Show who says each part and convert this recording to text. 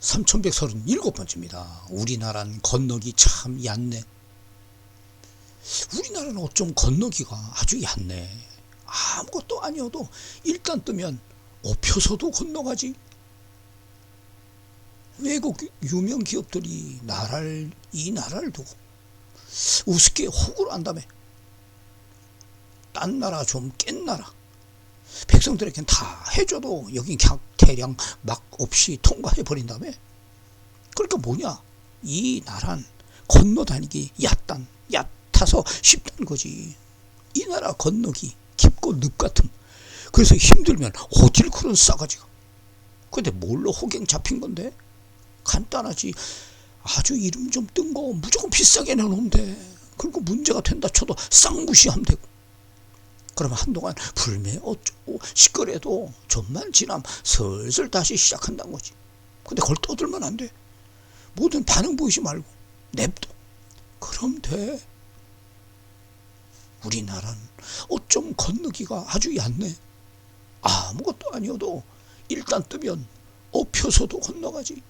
Speaker 1: 3137번째입니다. 우리나라는 건너기 참 얕네. 우리나라는 어쩜 건너기가 아주 얕네. 아무것도 아니어도 일단 뜨면 업혀서도 건너가지. 외국 유명 기업들이 나라를 이 나라를 두고 우습게 호구를 한다며. 딴 나라 좀 깬 나라. 백성들에겐 다 해줘도 여긴 대량 막 없이 통과해 버린다며. 그러니까 뭐냐? 이 나란 건너다니기 얕단 얕아서 쉽다는 거지. 이 나라 건너기 깊고 늪 같음. 그래서 힘들면 호질 그런 싸가지가. 근데 뭘로 호갱 잡힌 건데? 간단하지. 아주 이름 좀 뜬 거 무조건 비싸게 내놓으면 그리고 문제가 된다 쳐도 쌍무시하면 되고. 그러면 한동안 불매 어쩌고 시끄래도 좀만 지나면 슬슬 다시 시작한다는 거지. 근데 그걸 떠들면 안 돼. 뭐든 반응 보이지 말고 냅둬. 그럼 돼. 우리나라는 어쩜 건너기가 아주 얕네. 아무것도 아니어도 일단 뜨면 업혀서도 건너가지.